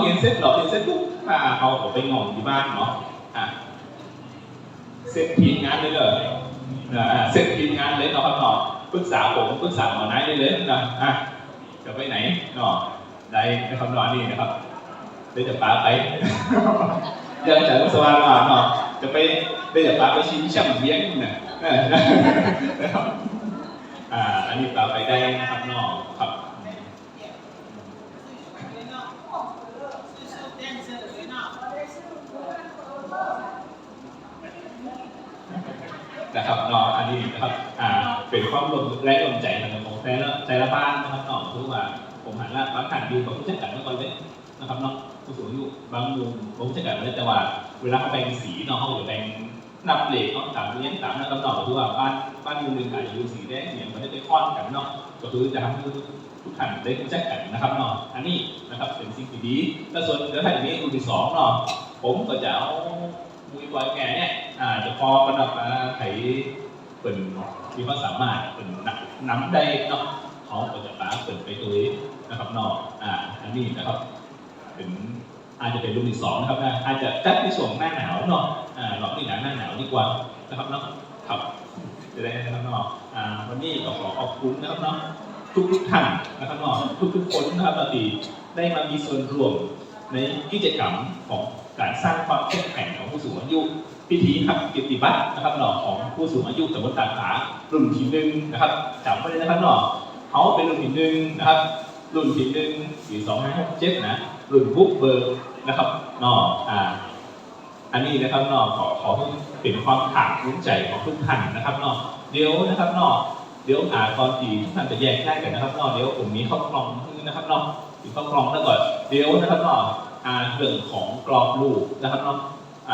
เรียนเสร็จเราเรียนเสร็จปุ๊บอ่าเอาออกไปงอนที่บ้านเนาะอะเสร็จทีมงานเลยเลยนะอะเสร็จทีมงานเลยเนาะครับเนาะปรึกษาผมปรึกษาหมอนายได้เลยนะอะจะไปไหนเนาะได้นะครับนาะนี่นะครับเดี๋ยวจะพาไปเดี๋ยวจะสว่างมาเนาะจะไปเดี๋ยวจะพาไปชิมช่ำเลี้ยงนะออนะครับอ่าอันนี้พาไปได้นะครับเนาะครับ นะครับเนาะอันนี้นะครับอ่าเป็นความรวมแรงรวมใจของแต่ละแต่ละบ้านนะครับเนาะคือว่าผมหันละบางท่านอยู่กับผู้จัดการเมื่อก่อนเลยนะครับเนาะผู้สูงอายุบางมุมผมผู้จัดการเลยแต่ว่าเวลาเขาแบ่งสีเนาะเขาจะแบ่งนับเลขเขาตามเลี้ยงตามนะครับนาะคือว่าบ้านบ้านมุมหนึ่งอาจจะอยู่สีแดงเนี่ยมันจะไปค่อนกันเนาะก็คือจะทำให้ทุกท่านได้รู้จักกันนะครับเนาะอันนี้นะครับเป็นสิ่งที่ดีแล้วส่วนเดี๋ยวถ้าอย่างนี้รุ่นที่สองเนาะผมก็จะเอามุยบอยแกเนี่ย อ่าจะพอกันออกมาไถเป็นมีความสามารถเป็นนักน้ำได้เนาะเขาก็จะปาเปิดไปตัวเองนะครับนาะอ่าอันนี้นะครับเป็นอาจจะเป็นรุ่นที่สองนะครับนะอาจจะจัดในช่วงหน้าหนาวเนาะอ่าเราที่หนาหน้าหนาวดีกว่านะครับเนาะครับจะได้นะครับเนาะอ่าวันนี้ก็ขอขอบคุณนะครับเนาะทุกทุกท่านนะครับเนาะทุกทุกคนนะครับติได้มามีส่วนร่วมในกิจกรรมของการสร้างความเข้มแข็งของผู้สูงอายุ พิธีทำกิจบัตรนะครับหนอของผู้สูงอายุตำบลตาขารุ่นที่หนึ่งนะครับจำไว้เลยนะครับหนอเขาเป็นรุ่นที่หนึ่งนะครับรุ่นที่หนึ่งปีสองห้าหกเจ็ดนะรุ่นบุ๊กเบิร์นะครับหนออ่าอันนี้นะครับเนอขอขอเป็นความภาคภูมิใจของทุกท่านนะครับเนอเดี๋ยวนะครับเนอเดี๋ยวอ่าก่อนที่ทุกท่านจะแยกย้กันนะครับเนอเดี๋ยวผมมีข้อกรองนะครับเนอมีข้อกรองแล้วก่อนเดี๋ยวนะครับเนออ่าเรื่องของกรอบรูปนะครับเนอ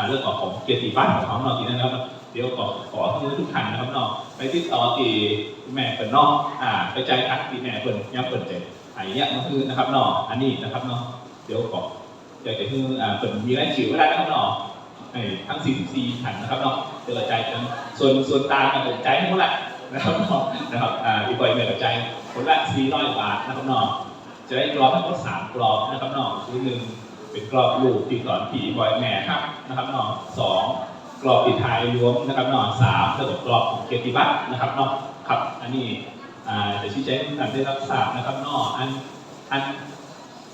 เรื่องของเกียรติบัตรของเขาเนอทีนั้นนะครับเดี๋ยวขอขอให้ทุกท่านนะครับเนอไปติดต่อที่แม่เปิดนออ่าไปใจทักที่แม่เปิดย้ำเปิดใจไอ้เนี่ยมันคือนะครับเนออันนี้นะครับเนอเดี๋ยวขออยากจะให้อ่าเปิดมีรายชื่อไว้ได้นะครับเนอให้ทั้ง44ขันนะครับเนาะเจอกรจายกันส่วนส่วนตากันกระจทั้งหมดแหละนะครับเนาะนะครับอ่าอีกใบ่อยเมื่อกระจคนละ400บาทนะครับเนาะจะได้กรอบทั้งหมด3กรอบนะครับเนาะคือหนึ่ง เป็นกรอบลูกที่สอนผีบอยแม่ครับนะครับนาะสองกรอบปิดท้ายรวมนะครับนาะสามแล้วก็กรอบของเกียรติบัตรนะครับนาะครับ อันนี้อ่าจะชี้แจงให้ท่านได้รับทราบนะครับนาะอันอัน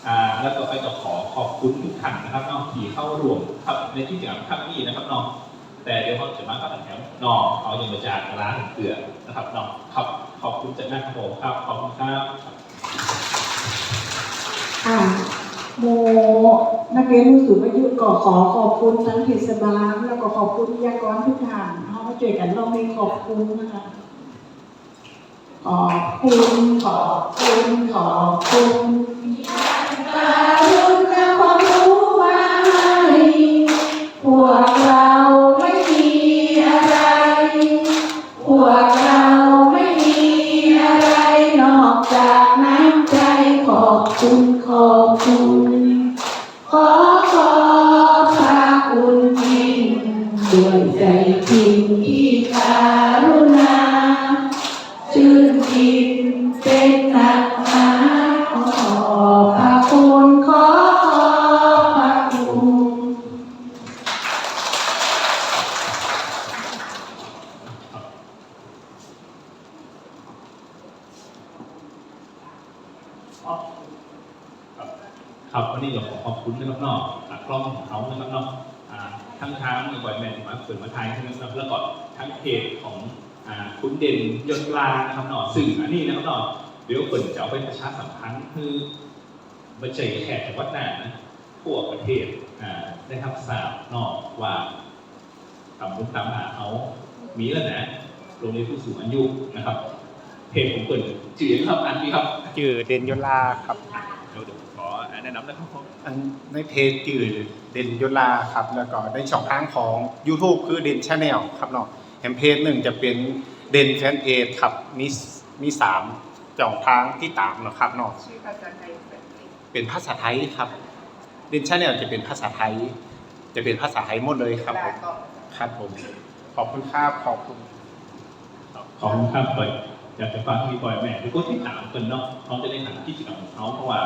อ่าแล้วก็ไปก็ขอขอบคุณทุกท่านนะครับน้องที่เข้าร่วมครับในที่จังครั้งนี้นะครับน้องแต่เดี๋ยวเขาจะมากับแถวน้องเอาอย่างมาจากร้านเกลือนะครับน้องครับขอบคุณจากหน้าครับผมครับขอบคุณครับอ่า โม นักเรียนผู้สูงอายุก็ขอขอบคุณทั้งเทศบาลแล้วก็ขอบคุณวิทยากรทุกท่านเขามาช่วยกันร้องเพลงขอบคุณนะคะขอบคุณขอบคุณขอบคุณการุณาความรู้ไว้พวกเราไม่มีอะไร พวกเราไม่มีอะไรนอกจากน้ำใจขอบคุณ ด้วยใจจริงที่การุณาชื่นจิตเป็นหนักหาขอพระคุณขอพระคุณครับวันนี้เราขอขอบคุณนะครับน้องอะกล้องของเขานะครับน้องอ่า ทั้งทางบ่อยแมนที่มาเปิดมาไทยนะครับแล้วก็ทั้งเพจของคุณเด่นยศลานะครับน้อสื่ออันนี้นะครับน้อเดี๋ยวเปิดจะเอาไปประชาสัมพันธ์คือบัญชีแขกวัดหนานะทั่วประเทศได้รับทราบนอกว่าตำบลตามหาเขามีแล้วนะโรงเรียนผู้สูงอายุนะครับเพจผมเปิดชื่อครับอันนี้ครับจื่อเด่นยศลาครับ นะนำนะครับผมอันในเพจจื่อเด่นยลาครับ แล้วก็ในช่องทางของ YouTube คือเด่นชาแนลครับเนาะแฮมเพจหนึ่งจะเป็นเด่นแฟนเพจครับมีมีสามช่องทางที่ตามเนาะครับเนาะชื่อภาษาไทยแบบนี้เป็นภาษาไทยครับเด่นชาแนลจะเป็นภาษาไทย จะเป็นภาษาไทยหมดเลยครับผมก็ครับผม ขอบคุณครับขอบคุณขอบคุณครับเปิดอยากจะฟังที่บอยแม่ทุกคนที่ถามกันเนาะเขาจะได้ถามกิจกรรมของเขาเพราะว่า